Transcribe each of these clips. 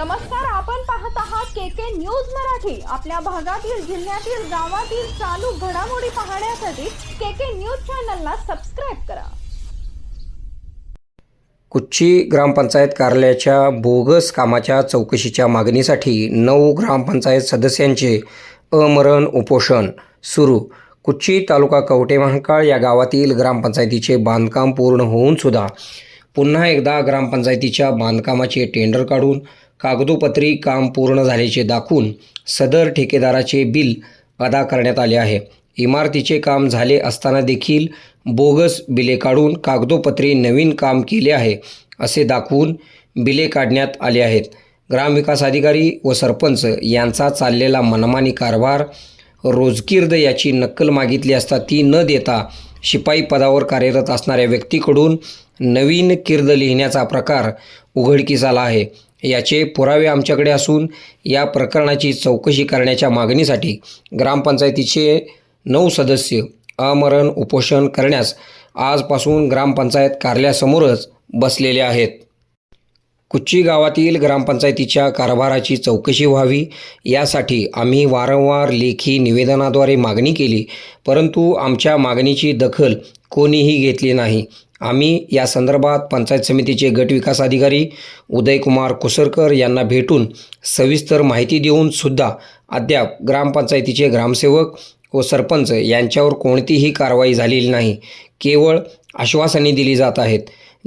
नमस्कार आपण पाहत आहात के के न्यूज मराठी. आपल्या भागातील जिल्ह्यातील गावातील चालू घडामोडी पाहण्यासाठी के के न्यूज चॅनलला सबस्क्राईब करा. कुच्ची ग्रामपंचायत कार्यालयाच्या बोगस कामाच्या चौकशीच्या मागणीसाठी नऊ ग्रामपंचायत सदस्यांचे अमरण उपोषण सुरू. कुच्ची तालुका कवटे महाकाळ या गावातील ग्रामपंचायतीचे बांधकाम पूर्ण होऊनसुद्धा पुन्हा एकदा ग्रामपंचायतीच्या बांधकामाचे टेंडर काढून कागदोपत्री काम पूर्ण झाल्याचे दाखवून सदर ठेकेदाराचे बिल अदा करण्यात आले आहे. इमारतीचे काम झाले असताना देखील बोगस बिले काढून कागदोपत्री नवीन काम केले आहे असे दाखवून बिले काढण्यात आले आहेत. ग्रामविकास अधिकारी व सरपंच यांचा चाललेला मनमानी कारभार रोजकीर्द याची नक्कल मागितली असता ती न देता शिपाई पदावर कार्यरत असणाऱ्या व्यक्तीकडून नवीन किर्द लिहिण्याचा प्रकार उघडकीस आला आहे. याचे पुरावे आमच्याकडे असून या प्रकरणाची चौकशी करण्याच्या मागणीसाठी ग्रामपंचायतीचे नऊ सदस्य अमरण उपोषण करण्यास आजपासून ग्रामपंचायत कार्यालयासमोरच बसलेले आहेत. कुच्ची गावातील ग्रामपंचायतीच्या कारभाराची चौकशी व्हावी यासाठी आम्ही वारंवार लेखी निवेदनाद्वारे मागणी केली परंतु आमच्या मागणीची दखल कोणीही घेतली नाही. आम्ही या संदर्भात पंचायत समितीचे गट विकास अधिकारी उदयकुमार कुसरकर यांना भेटून सविस्तर माहिती देऊन सुद्धा अद्याप ग्रामपंचायतीचे ग्रामसेवक व सरपंच यांच्यावर कोणतीही कारवाई झालेली नाही. केवळ आश्वासने दिली जात आहेत.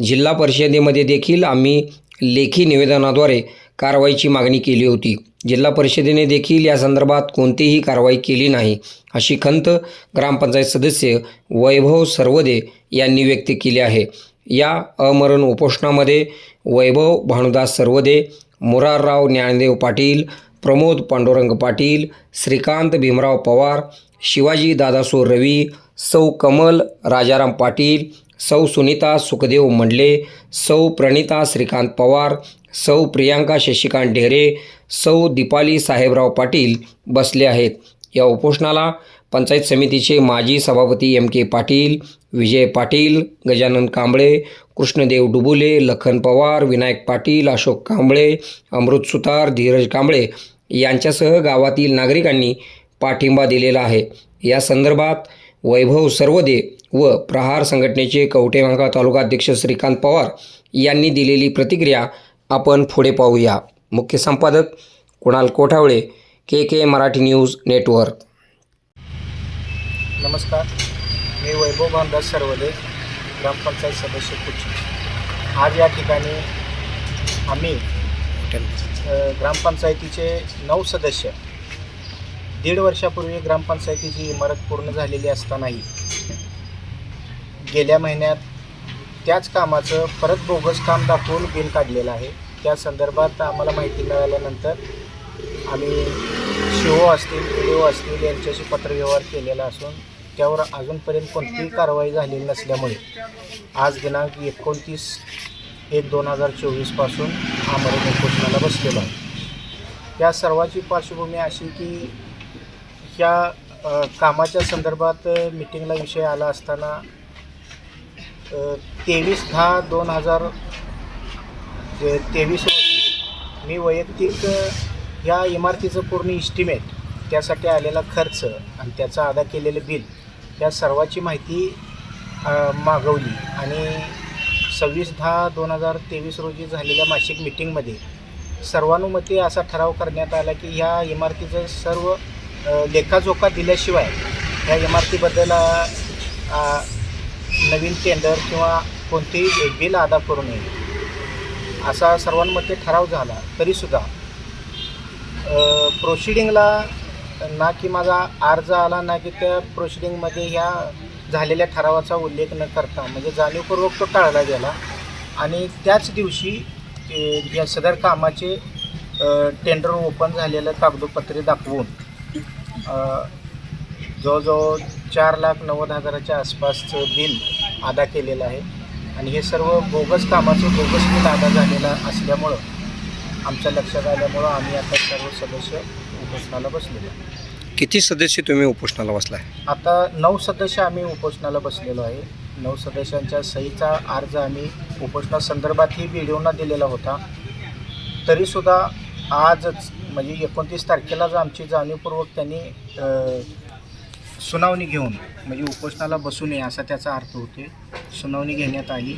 जिल्हा परिषदेमध्ये देखील आम्ही लेखी निवेदनाद्वारे कारवाईची मागणी केली होती. जिल्हा परिषदेने देखील या संदर्भात कोणतीही कारवाई केली नाही अशी खंत ग्रामपंचायत सदस्य वैभव सर्वदे यांनी व्यक्त केली आहे. या अमरण उपोषणामध्ये वैभव भानुदास सर्वदे मुरारराव ज्ञानदेव पाटील प्रमोद पांडुरंग पाटील श्रीकांत भीमराव पवार शिवाजी दादासो रवी सौ कमल राजाराम पाटील सौ सुनीता सुखदेव मंडले सौ प्रणिता श्रीकांत पवार सौ प्रियांका शशिकांत ढेरे सौ दीपाली साहेबराव पाटील बसले आहेत. या उपोषणाला पंचायत समितीचे माजी सभापती एम के पाटील विजय पाटील गजानन कांबळे कृष्णदेव डुबुले लखन पवार विनायक पाटील अशोक कांबळे अमृत सुतार धीरज कांबळे यांच्यासह गावातील नागरिकांनी पाठिंबा दिलेला आहे. या संदर्भात वैभव सर्वदे व प्रहार संघटनेचे कवटेमंका तालुका अध्यक्ष श्रीकांत पवार यांनी दिलेली प्रतिक्रिया आपण पुढे पाहूया. मुख्य संपादक Kunal Kothawale K K Marathi news network. नमस्कार. मी वैभव भानदास सर्वदे ग्रामपंचायत सदस्य कुची आज या ठिकाणी आम्ही ग्रामपंचायतीचे नऊ सदस्य दीड वर्षापूर्वी ग्रामपंचायतीची इमारत पूर्ण झालेली असतानाही गेल्या महिन्यात त्याच कामाचं परत बोगस काम दाखवून बिल काढलेलं आहे. त्या संदर्भात आम्हाला माहिती मिळाल्यानंतर आम्ही शिओ असतील पी असतील यांच्याशी पत्रव्यवहार केलेला असून त्यावर अजूनपर्यंत कोणतीही कारवाई झालेली नसल्यामुळे आज दिनांक एकोणतीस एक दोन हजार चोवीसपासून आमरण उपोषणाला बसलेलो आहे. या सर्वाची पार्श्वभूमी अशी की ह्या कामाच्या संदर्भात मिटिंगला विषय आला असताना तेवीस दहा दोन हजार तेवीस रोजी मी वैयक्तिक या इमारतीचं पूर्ण इस्टिमेट त्यासाठी आलेला खर्च आणि त्याचा अदा केलेलं बिल या सर्वाची माहिती मागवली. आणि सव्वीस दहा दोन हजार तेवीस रोजी झालेल्या मासिक मिटिंगमध्ये सर्वानुमते असा ठराव करण्यात आला की ह्या इमारतीचं सर्व लेखाजोखा दिल्याशिवाय या इमारतीबद्दल नवीन टेंडर किंवा कोणतेही बिल अदा करू नये. असा सर्वांमध्ये ठराव झाला तरीसुद्धा प्रोसिडिंगला ना की माझा अर्ज आला ना की त्या प्रोसिडिंगमध्ये ह्या झालेल्या ठरावाचा उल्लेख न करता म्हणजे जाणीवपूर्वक तो टाळला गेला. आणि त्याच दिवशी या सदर कामाचे टेंडर ओपन झालेलं कागदोपत्रे दाखवून जवळजवळ चार लाख नव्वद हजाराच्या आसपासचं बिल अदा केलेलं आहे. आणि हे सर्व बोगस कामाचं बोगस बिल अदा झालेलं असल्यामुळं आमच्या लक्षात आल्यामुळं आम्ही आता सर्व सदस्य उपोषणाला बसलेलो आहे. किती सदस्य तुम्ही उपोषणाला बसलाय? आता नऊ सदस्य आम्ही उपोषणाला बसलेलो आहे. नऊ सदस्यांच्या सहीचा अर्ज आम्ही उपोषणासंदर्भातही व्हिडिओना दिलेला होता. तरीसुद्धा आजच म्हणजे एकोणतीस तारखेलाच आमची जाणीवपूर्वक त्यांनी अ, सुनावणी घेऊन म्हणजे उपोषणाला बसू नये असा त्याचा अर्थ होते सुनावणी घेण्यात आली.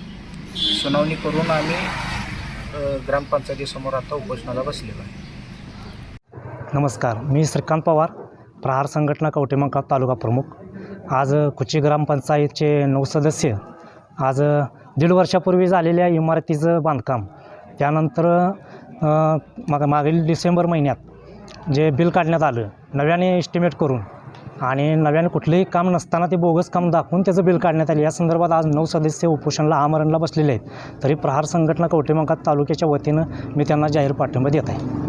सुनावणी करून आम्ही ग्रामपंचायतीसमोर आता उपोषणाला बसलेलो आहे. नमस्कार. मी श्रीकांत पवार प्रहार संघटना कवटेमंका तालुका प्रमुख. आज कुची ग्रामपंचायतचे नऊ सदस्य आज दीड वर्षापूर्वी झालेल्या इमारतीचं बांधकाम त्यानंतर माग मागील डिसेंबर महिन्यात जे बिल काढण्यात आलं नव्याने एस्टिमेट करून आणि नव्याने कुठलंही काम नसताना ते बोगस काम दाखवून त्याचं बिल काढण्यात आले. या संदर्भात आज नऊ सदस्य उपोषणला आमरणला बसलेले आहेत. तरी प्रहार संघटना कवटेमंका तालुक्याच्या वतीनं मी त्यांना जाहीर पाठिंबा देत आहे.